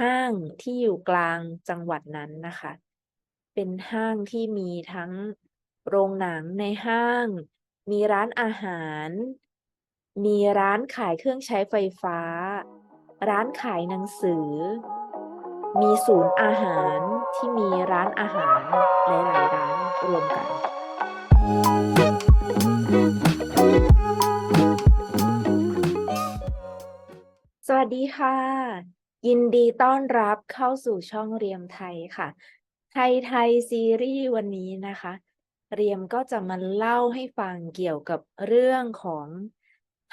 ห้างที่อยู่กลางจังหวัดนั้นนะคะ เป็นห้างที่มีทั้งโรงหนังในห้าง มีร้านอาหาร มีร้านขายเครื่องใช้ไฟฟ้า ร้านขายหนังสือ มีศูนย์อาหารที่มีร้านอาหารหลายๆร้านรวมกัน สวัสดีค่ะ ยินดีต้อนรับเข้าสู่ช่องเรียมไทยค่ะ ไทยไทยซีรีส์วันนี้นะคะ เรียมก็จะมาเล่าให้ฟังเกี่ยวกับเรื่องของ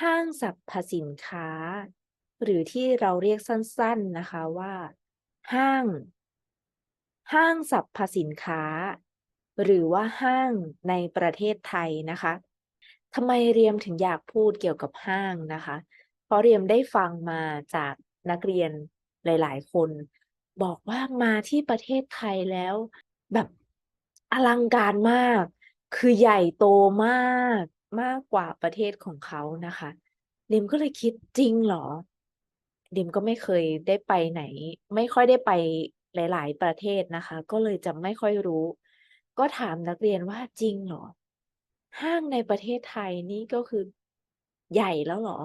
ห้างสรรพสินค้า หรือที่เราเรียกสั้น ๆนะคะว่า ห้าง ห้างสรรพสินค้า หรือว่าห้างในประเทศไทยนะคะทำไมเรียมถึงอยากพูดเกี่ยวกับห้างนะคะ เพราะเรียมได้ฟังมาจากนักเรียน หลาย ๆ คน บอกว่ามาที่ประเทศไทยแล้วแบบอลังการมาก คือใหญ่โตมากมากกว่าประเทศของเขานะคะเรียมก็เลยคิดจริงเหรอเรียมก็ไม่เคยได้ไปไหน ไม่ค่อยได้ไปหลาย ๆ ประเทศนะคะ ก็เลยจะไม่ค่อยรู้ ก็ถามนักเรียนว่าจริงเหรอ ห้างในประเทศไทยนี่ก็คือใหญ่แล้วเหรอ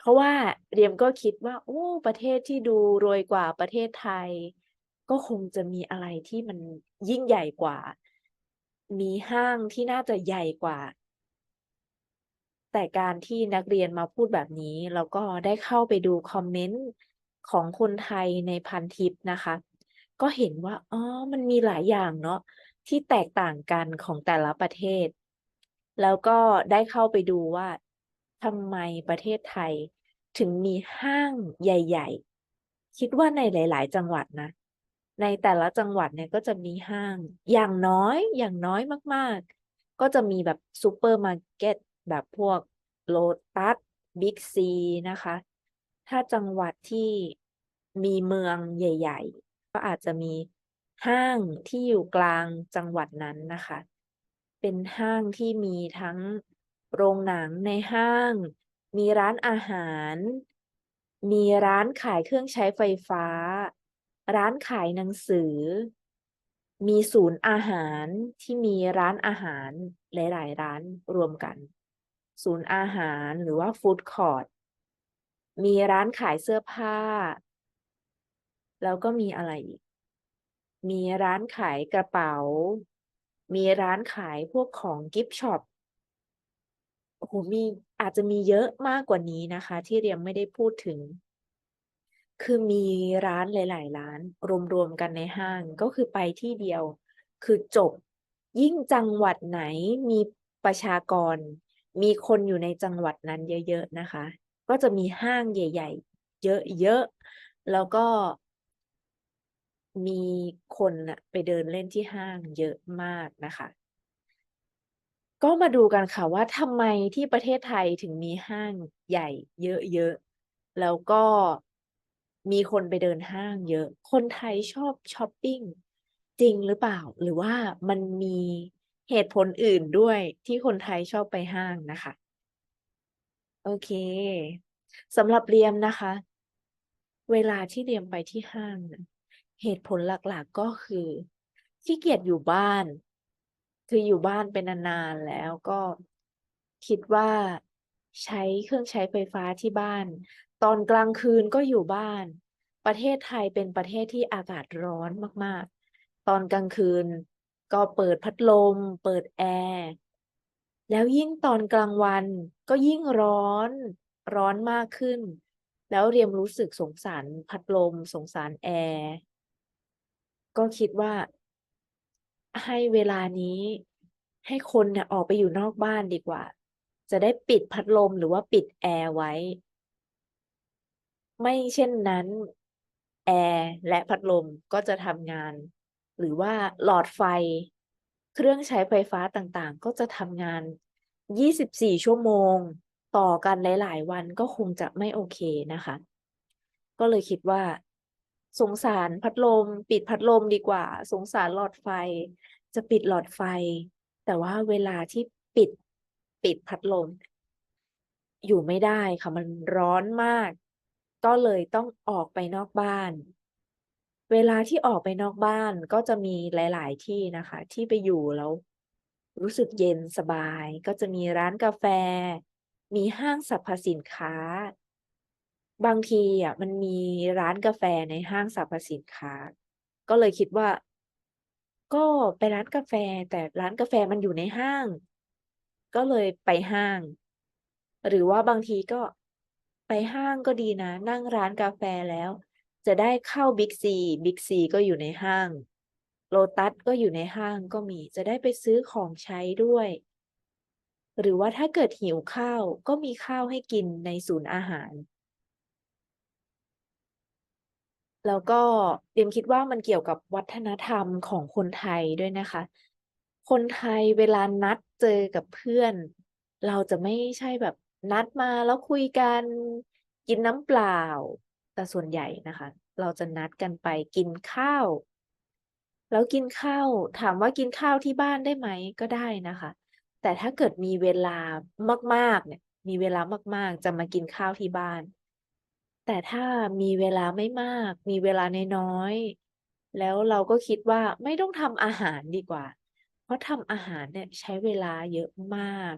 เพราะว่าเรียมก็คิดว่า โอ้ ประเทศที่ดูรวยกว่าประเทศไทย ก็คงจะมีอะไรที่มันยิ่งใหญ่กว่า มีห้างที่น่าจะใหญ่กว่า แต่การที่นักเรียนมาพูดแบบนี้ แล้วก็ได้เข้าไปดูคอมเมนต์ของคนไทยในพันทิปนะคะ ก็เห็นว่า อ๋อ มันมีหลายอย่างเนาะที่แตกต่างกันของแต่ละประเทศ แล้วก็ได้เข้าไปดูว่า ทำไมประเทศไทยถึงมีห้างใหญ่ ๆ คิดว่าในหลาย ๆ จังหวัดนะ ในแต่ละจังหวัดเนี่ยก็จะมีห้าง อย่างน้อยอย่างน้อยมาก ๆ ก็จะมีแบบซูเปอร์มาร์เก็ตแบบพวกโลตัสบิ๊กซีนะคะ ถ้าจังหวัดที่มีเมืองใหญ่ ๆ ก็อาจจะมีห้างที่อยู่กลางจังหวัดนั้นนะคะ เป็นห้างที่มีทั้ง โรงหนังในห้าง มีร้านอาหาร มีร้านขายเครื่องใช้ไฟฟ้า ร้านขายหนังสือ มีศูนย์อาหารที่มีร้านอาหารหลาย ๆ ร้านรวมกัน ศูนย์อาหารหรือว่าฟู้ดคอร์ตมีร้านขายเสื้อผ้า แล้วก็มีอะไรอีก มีร้านขายกระเป๋า มีร้านขายพวกของกิฟต์ช็อป โอ้โฮมีอาจจะมีเยอะมากกว่านี้นะคะ ที่เรียมไม่ได้พูดถึง คือมีร้านหลาย ๆ ร้าน รวม ๆ กันในห้างก็คือไปที่เดียว คือจบยิ่งจังหวัดไหนมีประชากร มีคนอยู่ในจังหวัดนั้นเยอะ ๆ นะคะ ก็จะมีห้างใหญ่ ๆ เยอะ ๆ แล้วก็มีคนไปเดินเล่นที่ห้างเยอะมากนะคะ ก็มาดูกันค่ะว่าทำไมที่ประเทศไทยถึงมีห้างใหญ่ เยอะๆ แล้วก็มีคนไปเดินห้างเยอะ คนไทยชอบช้อปปิ้งจริงหรือเปล่า?หรือว่ามันมีเหตุผลอื่นด้วยที่คนไทยชอบไปห้างนะคะ โอเคสำหรับเรียมนะคะ เวลาที่เรียมไปที่ห้างนะเหตุผลหลักๆก็คือขี้เกียจอยู่บ้าน คืออยู่บ้านไปนานๆแล้วก็คิดว่าใช้เครื่องใช้ไฟฟ้าที่บ้าน ตอนกลางคืนก็อยู่บ้าน ประเทศไทยเป็นประเทศที่อากาศร้อนมากๆ ตอนกลางคืนก็เปิดพัดลม เปิดแอร์แล้วยิ่งตอนกลางวันก็ยิ่งร้อนร้อนมากขึ้น แล้วเรียมรู้สึกสงสารพัดลมสงสารแอร์ก็คิดว่า ให้เวลานี้ ให้คนเนี่ยออกไปอยู่นอกบ้านดีกว่า จะได้ปิดพัดลมหรือว่าปิดแอร์ไว้ ไม่เช่นนั้น แอร์และพัดลมก็จะทำงาน หรือว่าหลอดไฟ เครื่องใช้ไฟฟ้าต่างๆ ก็จะทำงาน 24 ชั่วโมง ต่อกันหลาย ๆ วันก็คงจะไม่โอเคนะคะ ก็เลยคิดว่า สงสารพัดลม ปิดพัดลมดีกว่า สงสารหลอดไฟ จะปิดหลอดไฟ แต่ว่าเวลาที่ปิดปิดพัดลม อยู่ไม่ได้ค่ะมันร้อนมาก ก็เลยต้องออกไปนอกบ้าน เวลาที่ออกไปนอกบ้านก็จะมีหลาย ๆ ที่นะคะ ที่ไปอยู่แล้ว รู้สึกเย็นสบาย ก็จะมีร้านกาแฟ มีห้างสรรพสินค้า บางทีอะมันมีร้านกาแฟในห้างสรรพสินค้า ก็เลยคิดว่า ก็ไปร้านกาแฟ แต่ร้านกาแฟมันอยู่ในห้าง ก็เลยไปห้าง หรือว่าบางทีก็ไปห้างก็ดีนะ นั่งร้านกาแฟแล้ว จะได้เข้าบิ๊กซีบิ๊กซีก็อยู่ในห้างโลตัสก็อยู่ในห้างก็มีจะได้ไปซื้อของใช้ด้วย หรือว่าถ้าเกิดหิวข้าวก็มีข้าวให้กินในศูนย์อาหาร แล้วก็เรียมคิดว่ามันเกี่ยวกับวัฒนธรรมของคนไทยด้วยนะคะ คนไทยเวลานัดเจอกับเพื่อน เราจะไม่ใช่แบบนัดมาแล้วคุยกันกินน้ำเปล่า แต่ส่วนใหญ่นะคะ เราจะนัดกันไปกินข้าว แล้วกินข้าวถามว่ากินข้าวที่บ้านได้ไหมก็ได้นะคะ แต่ถ้าเกิดมีเวลามาก ๆ เนี่ย มีเวลามาก ๆ จะมากินข้าวที่บ้าน แต่ถ้ามีเวลาไม่มาก มีเวลาน้อยๆ แล้วเราก็คิดว่าไม่ต้องทำอาหารดีกว่า เพราะทำอาหารเนี่ยใช้เวลาเยอะมาก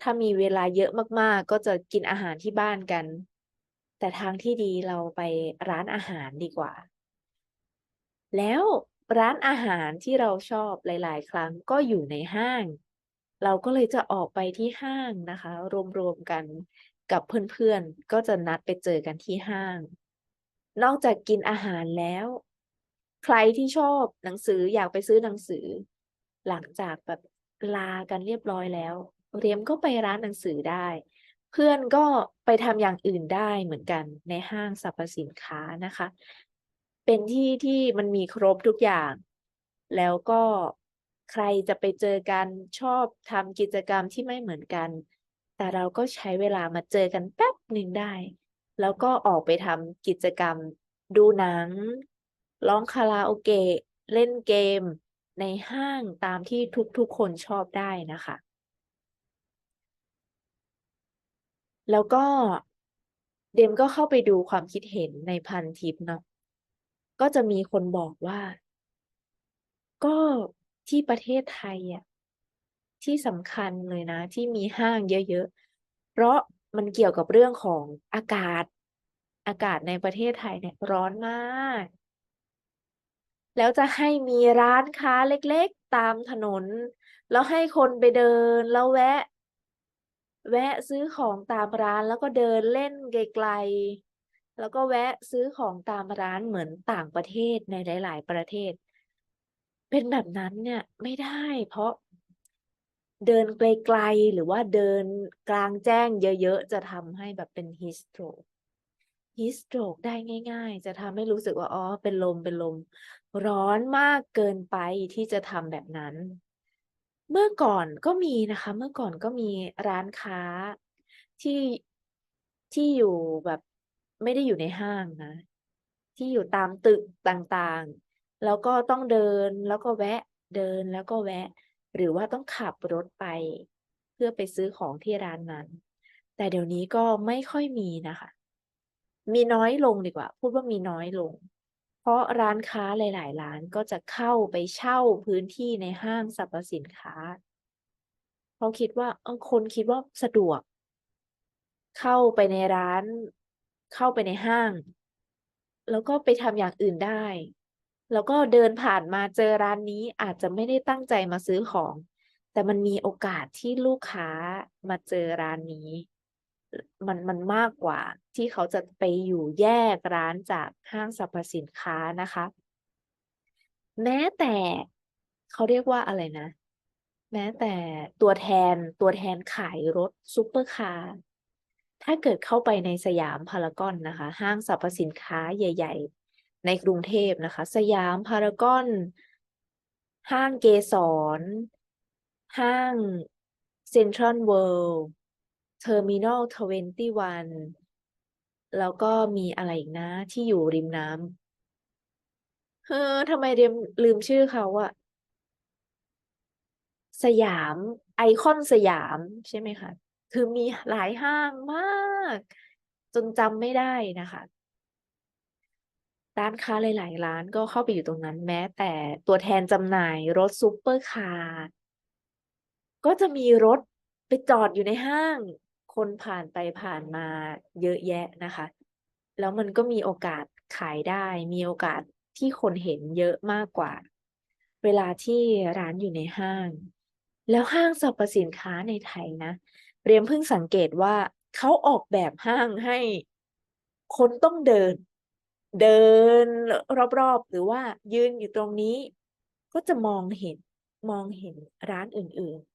ถ้ามีเวลาเยอะมากๆ ก็จะกินอาหารที่บ้านกัน แต่ทางที่ดีเราไปร้านอาหารดีกว่า แล้วร้านอาหารที่เราชอบหลาย ๆ ครั้งก็อยู่ในห้าง เราก็เลยจะออกไปที่ห้างนะคะ รวมๆกัน กับเพื่อนๆ ก็จะนัดไปเจอกันที่ห้าง นอกจากกินอาหารแล้ว ใครที่ชอบหนังสืออยากไปซื้อหนังสือ หลังจากแบบลากันเรียบร้อยแล้ว เรียมก็ไปร้านหนังสือได้ เพื่อนก็ไปทำอย่างอื่นได้เหมือนกันในห้างสรรพสินค้านะคะ เป็นที่ที่มันมีครบทุกอย่าง แล้วก็ใครจะไปเจอกันชอบทำกิจกรรมที่ไม่เหมือนกัน แต่เราก็ใช้เวลามาเจอกันแป๊บหนึ่งได้ แล้วก็ออกไปทำกิจกรรม ดูหนัง ร้องคาราโอเกะ เล่นเกม ในห้างตามที่ทุกๆคนชอบได้นะคะ แล้วก็เดมก็เข้าไปดูความคิดเห็นในพันทิปเนาะ ก็จะมีคนบอกว่า ก็ที่ประเทศไทยอะ ที่สำคัญเลยนะ ที่มีห้างเยอะๆ เพราะมันเกี่ยวกับเรื่องของอากาศ อากาศในประเทศไทยเนี่ยร้อนมาก แล้วจะให้มีร้านค้าเล็กๆตามถนน แล้วให้คนไปเดินแล้วแวะ แวะซื้อของตามร้านแล้วก็เดินเล่นไกลๆแล้วก็แวะซื้อของตามร้านเหมือนต่างประเทศในหลาย ๆ ประเทศ เป็นแบบนั้นเนี่ยไม่ได้เพราะ เดินไกลๆ หรือว่าเดินกลางแจ้งเยอะๆ จะทำให้แบบเป็น Heat stroke Heat stroke ได้ง่าย ๆ จะทำให้รู้สึกว่า อ๋อ เป็นลมเป็นลม ร้อนมากเกินไปที่จะทำแบบนั้น เมื่อก่อนก็มีนะคะ เมื่อก่อนก็มีร้านค้าที่ที่อยู่แบบไม่ได้อยู่ในห้างนะ ที่อยู่ตามตึกต่างๆ แล้วก็ต้องเดินแล้วก็แวะ เดินแล้วก็แวะ หรือว่าต้องขับรถไป เพื่อไปซื้อของที่ร้านนั้น แต่เดี๋ยวนี้ก็ไม่ค่อยมีนะคะ มีน้อยลงดีกว่า พูดว่ามีน้อยลง เพราะร้านค้าหลาย ๆ ร้านก็จะเข้าไปเช่าพื้นที่ในห้างสรรพสินค้าเพราคิดว่าคนคิดว่าสะดวก เข้าไปในร้าน เข้าไปในห้าง แล้วก็ไปทำอย่างอื่นได้ แล้วก็เดินผ่านมาเจอร้านนี้อาจจะไม่ได้ตั้งใจมาซื้อของ แต่มันมีโอกาสที่ลูกค้ามาเจอร้านนี้ มันมันมากกว่าที่เขาจะไปอยู่แยกร้านจากห้างสรรพสินค้านะคะ แม้แต่เขาเรียกว่าอะไรนะ แม้แต่ตัวแทนตัวแทนขายรถซุปเปอร์คาร์ถ้าเกิดเข้าไปในสยามพารากอนนะคะ ห้างสรรพสินค้าใหญ่ ๆ ในกรุงเทพนะคะ สยามพารากอน ห้างเกสรห้างเซ็นทรัลเวิลด์เทอร์มินัล21แล้วก็มีอะไรอีกนะที่อยู่ริมน้ำเออทำไมเรียมลืมชื่อเขาอะสยามไอคอนสยามใช่ไหมคะ คือมีหลายห้างมาก จนจำไม่ได้นะคะ ร้านค้าหลาย ๆ ร้านก็เข้าไปอยู่ตรงนั้น แม้แต่ตัวแทนจำหน่ายรถซุปเปอร์คาร์ ก็จะมีรถไปจอดอยู่ในห้าง คนผ่านไปผ่านมาเยอะแยะนะคะ แล้วมันก็มีโอกาสขายได้ มีโอกาสที่คนเห็นเยอะมากกว่า เวลาที่ร้านอยู่ในห้าง แล้วห้างสรรพสินค้าในไทยนะเรียมเพิ่งสังเกตว่าเขาออกแบบห้างให้ คนต้องเดิน เดินรอบๆ หรือว่ายืนอยู่ตรงนี้ ก็จะมองเห็นมองเห็นร้านอื่นๆ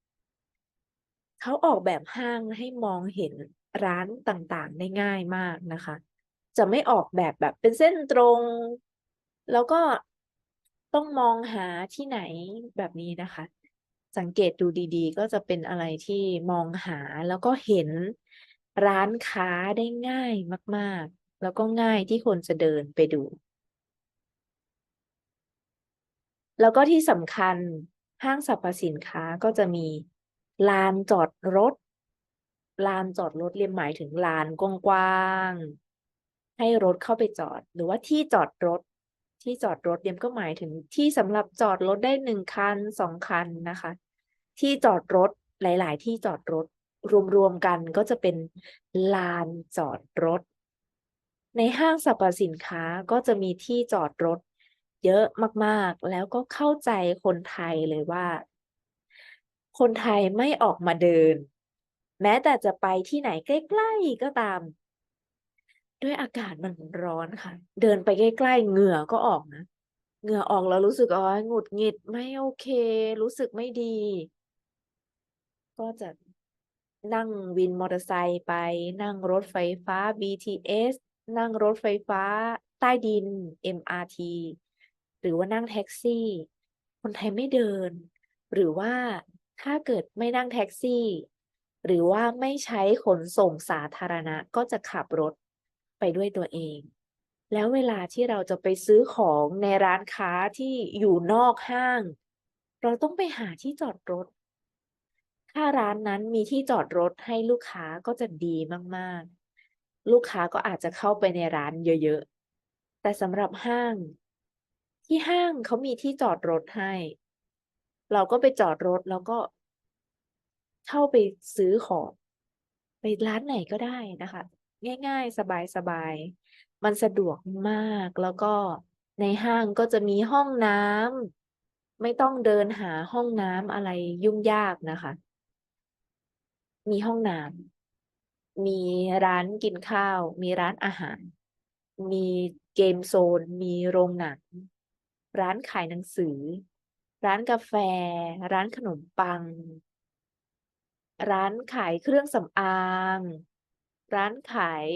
เขาออกแบบห้างให้มองเห็นร้านต่างๆ ได้ง่ายมากนะคะ จะไม่ออกแบบแบบเป็นเส้นตรง แล้วก็ต้องมองหาที่ไหนแบบนี้นะคะ สังเกตดูดีๆ ก็จะเป็นอะไรที่มองหาแล้วก็เห็นร้านค้าได้ง่ายมาก ๆ แล้วก็ง่ายที่คนจะเดินไปดู แล้วก็ที่สำคัญห้างสรรพสินค้าก็จะมีลานจอดรถ ลานจอดรถเรียมหมายถึงลานกว้างๆให้รถเข้าไปจอด หรือว่าที่จอดรถ ที่จอดรถเรียมก็หมายถึงที่สำหรับจอดรถได้1คัน2คันนะคะ ที่จอดรถหลาย ๆ ที่จอดรถรวมๆกันก็จะเป็นลานจอดรถ ในห้างสรรพสินค้าก็จะมีที่จอดรถเยอะมากๆ แล้วก็เข้าใจคนไทยเลยว่า คนไทยไม่ออกมาเดิน แม้แต่จะไปที่ไหนใกล้ๆก็ตาม ด้วยอากาศมันร้อนค่ะ เดินไปใกล้ๆเหงื่อก็ออกนะ เหงื่อออกแล้วรู้สึกอ๊ยหงุดหงิดไม่โอเค รู้สึกไม่ดี ก็จะนั่งวินมอเตอร์ไซค์ไป นั่งรถไฟฟ้า BTS นั่งรถไฟฟ้า ใต้ดิน MRT หรือว่านั่งแท็กซี่ คนไทยไม่เดิน หรือว่าถ้าเกิดไม่นั่งแท็กซี่ หรือว่าไม่ใช้ขนส่งสาธารณะก็จะขับรถไปด้วยตัวเอง แล้วเวลาที่เราจะไปซื้อของในร้านค้าที่อยู่นอกห้าง เราต้องไปหาที่จอดรถ ถ้าร้านนั้นมีที่จอดรถให้ลูกค้าก็จะดีมาก ๆ ลูกค้าก็อาจจะเข้าไปในร้านเยอะๆ แต่สำหรับห้าง ที่ห้างเขามีที่จอดรถให้ เราก็ไปจอดรถแล้วก็ เข้าไปซื้อของไปร้านไหนก็ได้นะคะ ง่ายๆ สบายๆ มันสะดวกมากแล้วก็ในห้างก็จะมีห้องน้ำไม่ต้องเดินหาห้องน้ำอะไรยุ่งยากนะคะ มีห้องน้ำ มีร้านกินข้าว มีร้านอาหาร มีเกมโซน มีโรงหนัง ร้านขายหนังสือ ร้านกาแฟ ร้านขนมปัง ร้านขายเครื่องสำอาง ร้านขาย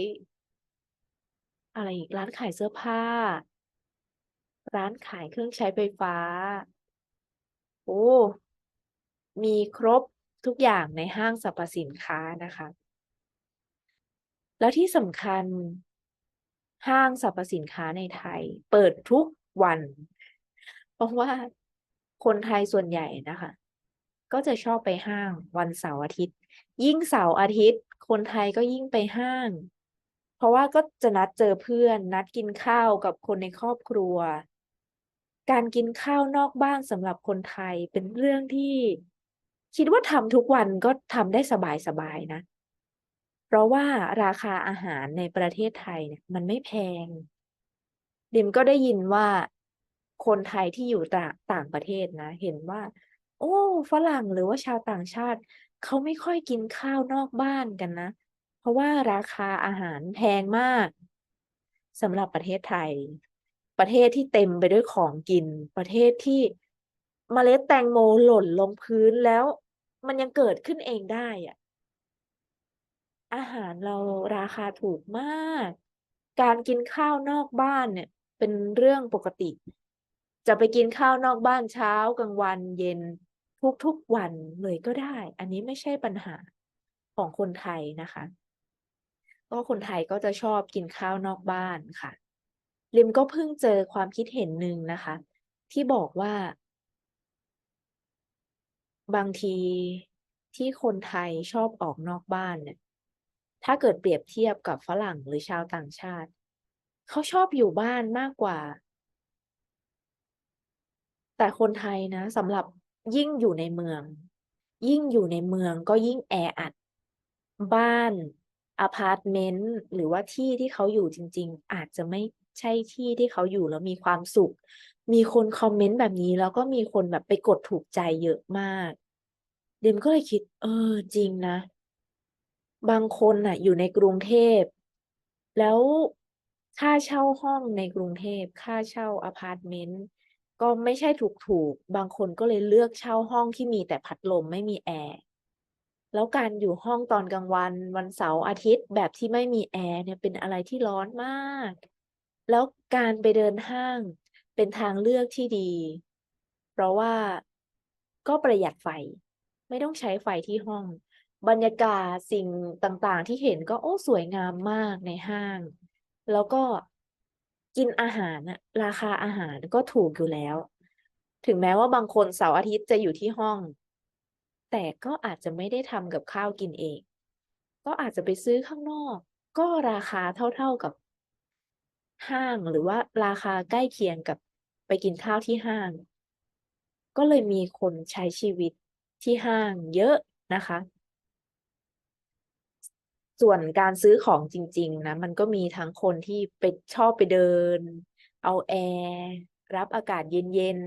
อะไรอีก ร้านขายเสื้อผ้า ร้านขายเครื่องใช้ไฟฟ้า โอ้ มีครบทุกอย่างในห้างสรรพสินค้านะคะ แล้วที่สำคัญห้างสรรพสินค้าในไทย เปิดทุกวัน เพราะว่าคนไทยส่วนใหญ่นะคะ ก็จะชอบไปห้างวันเสาร์อาทิตย์ ยิ่งเสาร์อาทิตย์ คนไทยก็ยิ่งไปห้าง เพราะว่าก็จะนัดเจอเพื่อน นัดกินข้าวกับคนในครอบครัว การกินข้าวนอกบ้านสำหรับคนไทยเป็นเรื่องที่ คิดว่าทำทุกวันก็ทำได้สบายๆนะ เพราะว่าราคาอาหารในประเทศไทยเนี่ยมันไม่แพง ดิมก็ได้ยินว่าคนไทยที่อยู่ต่างต่างประเทศนะ เห็นว่า โอ้ฝรั่งหรือว่าชาวต่างชาติ เขาไม่ค่อยกินข้าวนอกบ้านกันนะ เพราะว่าราคาอาหารแพงมากสำหรับประเทศไทย ประเทศที่เต็มไปด้วยของกิน ประเทศที่มเมล็ดแตงโมหล่นลงพื้นแล้ว มันยังเกิดขึ้นเองได้อะ อาหารเราราคาถูกมาก การกินข้าวนอกบ้านเนี่ยเป็นเรื่องปกติ จะไปกินข้าวนอกบ้านเช้ากลางวันเย็นทุกๆวันเลยก็ได้ อันนี้ไม่ใช่ปัญหาของคนไทยนะคะ ก็คนไทยก็จะชอบกินข้าวนอกบ้านค่ะริมก็เพิ่งเจอความคิดเห็นหนึ่งนะคะ ที่บอกว่า บางทีที่คนไทยชอบออกนอกบ้านเนี่ย ถ้าเกิดเปรียบเทียบกับฝรั่งหรือชาวต่างชาติ เขาชอบอยู่บ้านมากกว่า แต่คนไทยนะสำหรับยิ่งอยู่ในเมือง ยิ่งอยู่ในเมืองก็ยิ่งแออัด บ้านอพาร์ตเมนต์หรือว่าที่ที่เขาอยู่จริง ๆ อาจจะไม่ใช่ที่ที่เขาอยู่แล้วมีความสุข มีคนคอมเมนต์แบบนี้แล้วก็มีคนแบบไปกดถูกใจเยอะมาก เดมก็เลยคิด เออจริงนะ บางคนน่ะ อยู่ในกรุงเทพ แล้วค่าเช่าห้องในกรุงเทพ ค่าเช่าอพาร์ตเมนต์ก็ไม่ใช่ถูกๆ บางคนก็เลยเลือกเช่าห้องที่มีแต่พัดลมไม่มีแอร์ แล้วการอยู่ห้องตอนกลางวัน วันเสาร์อาทิตย์แบบที่ไม่มีแอร์เนี่ยเป็นอะไรที่ร้อนมาก แล้วการไปเดินห้างเป็นทางเลือกที่ดี เพราะว่าก็ประหยัดไฟ ไม่ต้องใช้ไฟที่ห้อง บรรยากาศสิ่งต่างๆ ที่เห็นก็โอ้สวยงามมากในห้าง แล้วก็กินอาหารน่ะราคาอาหารก็ถูกอยู่แล้ว ถึงแม้ว่าบางคนเสาร์อาทิตย์จะอยู่ที่ห้อง แต่ก็อาจจะไม่ได้ทำกับข้าวกินเอง ก็อาจจะไปซื้อข้างนอก ก็ราคาเท่าๆกับห้างหรือว่าราคาใกล้เคียงกับไปกินข้าวที่ห้าง ก็เลยมีคนใช้ชีวิตที่ห้างเยอะนะคะ ส่วนการซื้อของจริง ๆ นะ มันก็มีทั้งคนที่ไปชอบไปเดิน เอาแอร์รับอากาศเย็น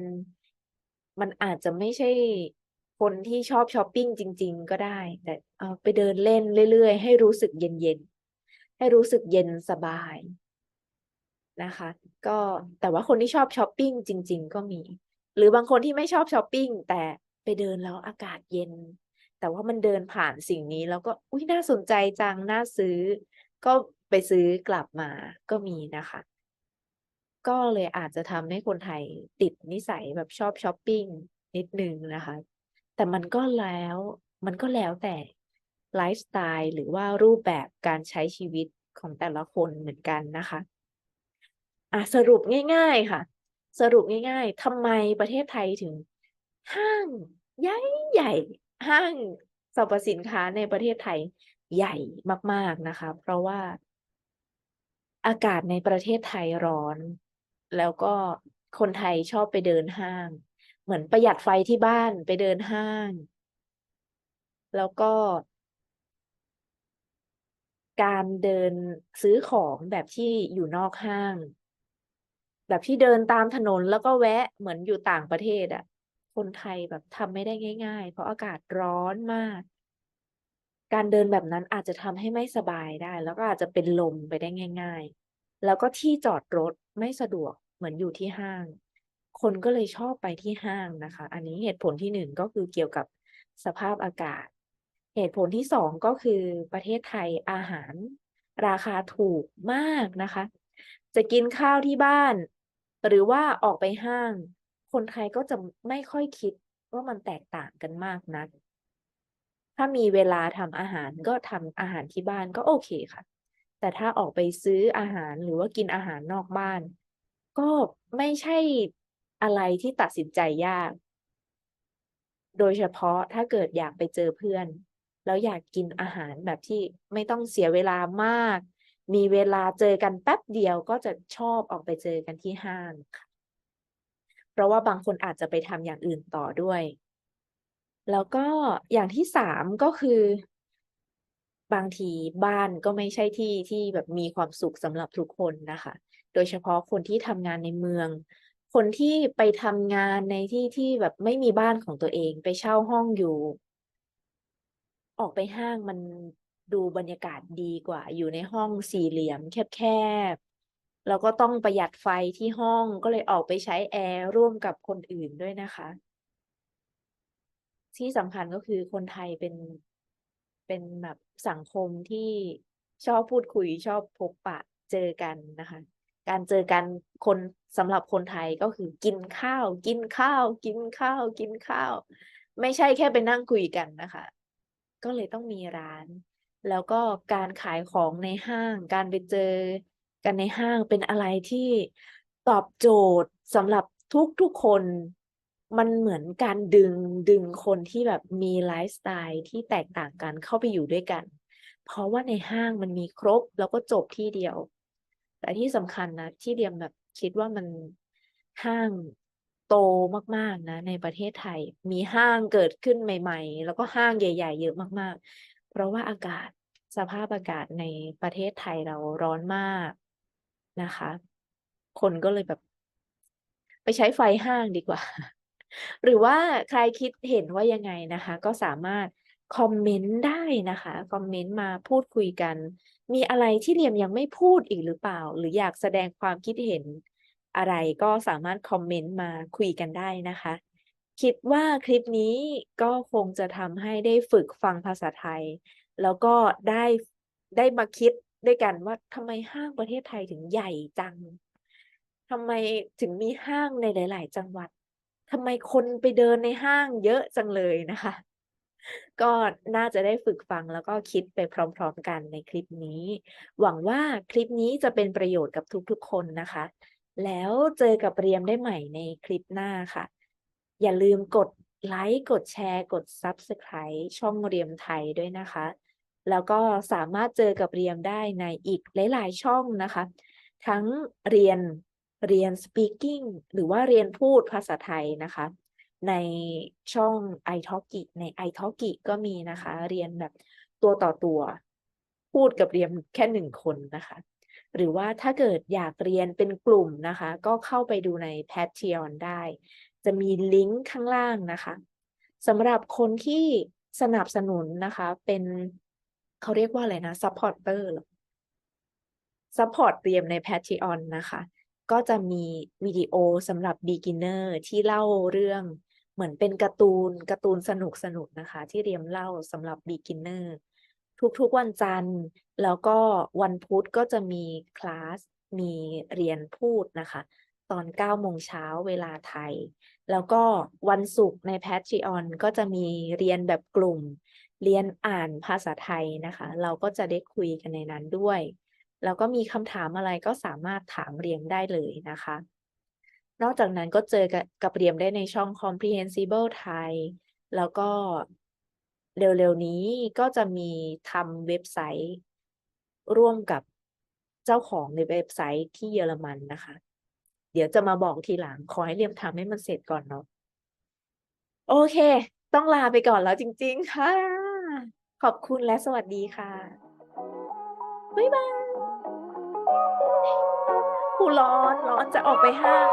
ๆ มันอาจจะไม่ใช่คนที่ชอบช้อปปิ้งจริง ๆ ก็ได้ แต่เออไปเดินเล่นเรื่อย ๆ ให้รู้สึกเย็นๆ ให้รู้สึกเย็นสบายนะคะ ก็แต่ว่าคนที่ชอบช้อปปิ้งจริง ๆ ก็มี หรือบางคนที่ไม่ชอบช้อปปิ้งแต่ไปเดินแล้วอากาศเย็น แต่ว่ามันเดินผ่านสิ่งนี้แล้วก็อุ๊ยน่าสนใจจังน่าซื้อ ก็ไปซื้อกลับมาก็มีนะคะ ก็เลยอาจจะทำให้คนไทยติดนิสัยแบบชอบช้อปปิ้งนิดนึงนะคะ แต่มันก็แล้วมันก็แล้วแต่ไลฟ์สไตล์หรือว่ารูปแบบการใช้ชีวิตของแต่ละคนเหมือนกันนะคะอ่าสรุปง่าย ๆค่ะ สรุปง่าย ๆทำไมประเทศไทยถึงห้างใหญ่ๆห้ ห้างสรรพสินค้าในประเทศไทยใหญ่มาก ๆนะคะ เพราะว่าอากาศในประเทศไทยร้อน แล้วก็คนไทยชอบไปเดินห้าง เหมือนประหยัดไฟที่บ้านไปเดินห้าง แล้วก็ การเดินซื้อของแบบที่อยู่นอกห้าง แบบที่เดินตามถนนแล้วก็แวะเหมือนอยู่ต่างประเทศอะ คนไทยแบบทำไม่ได้ง่าย ๆ เพราะอากาศร้อนมาก การเดินแบบนั้นอาจจะทำให้ไม่สบายได้ แล้วก็อาจจะเป็นลมไปได้ง่าย ๆ แล้วก็ที่จอดรถไม่สะดวกเหมือนอยู่ที่ห้าง คนก็เลยชอบไปที่ห้างนะคะ อันนี้เหตุผลที่1ก็คือเกี่ยวกับสภาพอากาศ เหตุผลที่2ก็คือประเทศไทยอาหาร ราคาถูกมากนะคะ จะกินข้าวที่บ้าน หรือว่าออกไปห้าง คนไทยก็จะไม่ค่อยคิดว่ามันแตกต่างกันมากนัก ถ้ามีเวลาทำอาหารก็ทำอาหารที่บ้านก็โอเคค่ะ แต่ถ้าออกไปซื้ออาหารหรือว่ากินอาหารนอกบ้าน ก็ไม่ใช่อะไรที่ตัดสินใจยาก โดยเฉพาะถ้าเกิดอยากไปเจอเพื่อน แล้วอยากกินอาหารแบบที่ไม่ต้องเสียเวลามาก มีเวลาเจอกันแป๊บเดียวก็จะชอบออกไปเจอกันที่ห้างค่ะ เพราะว่าบางคนอาจจะไปทำอย่างอื่นต่อด้วย แล้วก็อย่างที่3ก็คือบางทีบ้านก็ไม่ใช่ที่ที่แบบมีความสุขสำหรับทุกคนนะคะ โดยเฉพาะคนที่ทำงานในเมือง คนที่ไปทำงานในที่ที่แบบไม่มีบ้านของตัวเองไปเช่าห้องอยู่ ออกไปห้างมันดูบรรยากาศดีกว่า อยู่ในห้องสี่เหลี่ยมแคบๆ แล้วก็ต้องประหยัดไฟที่ห้องก็เลยออกไปใช้แอร์ร่วมกับคนอื่นด้วยนะคะ ที่สำคัญก็คือคนไทยเป็นเป็นแบบสังคมที่ชอบพูดคุยชอบพบปะเจอกันนะคะ การเจอกันคนสำหรับคนไทยก็คือกินข้าว กินข้าว กินข้าว กินข้าว ไม่ใช่แค่ไปนั่งคุยกันนะคะ ก็เลยต้องมีร้าน แล้วก็การขายของในห้าง การไปเจอ กันในห้างเป็นอะไรที่ตอบโจทย์สำหรับทุกๆคนมันเหมือนการดึงดึงคนที่แบบมีไลฟ์สไตล์ที่แตกต่างกันเข้าไปอยู่ด้วยกัน เพราะว่าในห้างมันมีครบแล้วก็จบที่เดียว แต่ที่สำคัญนะ ที่เรียมแบบคิดว่ามันห้างโตมากๆนะ ในประเทศไทย มีห้างเกิดขึ้นใหม่ ๆ แล้วก็ห้างใหญ่ ๆ เยอะมาก ๆ เพราะว่าอากาศสภาพอากาศในประเทศไทยเราร้อนมาก นะคะ คนก็เลยแบบ ไปใช้ไฟห้างดีกว่า หรือว่าใครคิดเห็นว่ายังไงนะคะ ก็สามารถคอมเมนต์ได้นะคะ คอมเมนต์มาพูดคุยกัน มีอะไรที่เรียมยังไม่พูดอีกหรือเปล่า หรืออยากแสดงความคิดเห็นอะไรก็สามารถคอมเมนต์มาคุยกันได้นะคะ คิดว่าคลิปนี้ก็คงจะทำให้ได้ฝึกฟังภาษาไทย แล้วก็ได้ได้มาคิด ด้วยกันว่าทำไมห้างประเทศไทยถึงใหญ่จังทำไมถึงมีห้างในหลาย ๆ จังหวัดทำไมคนไปเดินในห้างเยอะจังเลยนะคะ ก็น่าจะได้ฝึกฟังแล้วก็คิดไปพร้อม ๆ กันในคลิปนี้ หวังว่าคลิปนี้จะเป็นประโยชน์กับทุกๆ คนนะคะ แล้วเจอกับเรียมได้ใหม่ในคลิปหน้าค่ะ อย่าลืมกดไลก์กดแชร์ กด Subscribe ช่องเรียมไทยด้วยนะคะ แล้วก็สามารถเจอกับเรียมได้ในอีกหลาย ๆ ช่องนะคะ ทั้งเรียนเรียน Speaking หรือว่าเรียนพูดภาษาไทยนะคะ ในช่อง iTalki ใน iTalki ก็มีนะคะ เรียนแบบตัวต่อตัว พูดกับเรียมแค่1คนนะคะ หรือว่าถ้าเกิดอยากเรียนเป็นกลุ่มนะคะ ก็เข้าไปดูใน Patreon ได้ จะมีลิงก์ข้างล่างนะคะสำหรับคนที่สนับสนุนนะคะเป็น เขาเรียกว่าอะไรนะซัปพอร์เตอร์หรอ?ซัปพอร์ตเรียมใน Patreon นะคะ ก็จะมีวิดีโอสำหรับ Beginner ที่เล่าเรื่องเหมือนเป็นการ์ตูนการ์ตูนสนุกๆนะคะ ที่เรียมเล่าสำหรับ Beginner ทุกๆวันจันทร์ แล้วก็วันพุธก็จะมีคลาส มีเรียนพูดนะคะ ตอน9โมงเช้าเวลาไทย แล้วก็วันศุกร์ใน Patreon ก็จะมีเรียนแบบกลุ่ม เรียนอ่านภาษาไทยนะคะ เราก็จะได้คุยกันในนั้นด้วย แล้วก็มีคำถามอะไรก็สามารถถามเรียมได้เลยนะคะ นอกจากนั้นก็เจอกับกับเรียมได้ในช่อง Comprehensible Thai แล้วก็เร็วๆนี้ก็จะมีทำเว็บไซต์ ร่วมกับเจ้าของในเว็บไซต์ที่เยอรมันนะคะ เดี๋ยวจะมาบอกทีหลัง ขอให้เรียมทำให้มันเสร็จก่อนเนาะ โอเค ต้องลาไปก่อนแล้วจริง ๆ ค่ะ ขอบคุณและสวัสดีค่ะ บ๊ายบายผู้ร้อนร้อนจะออกไปห้าง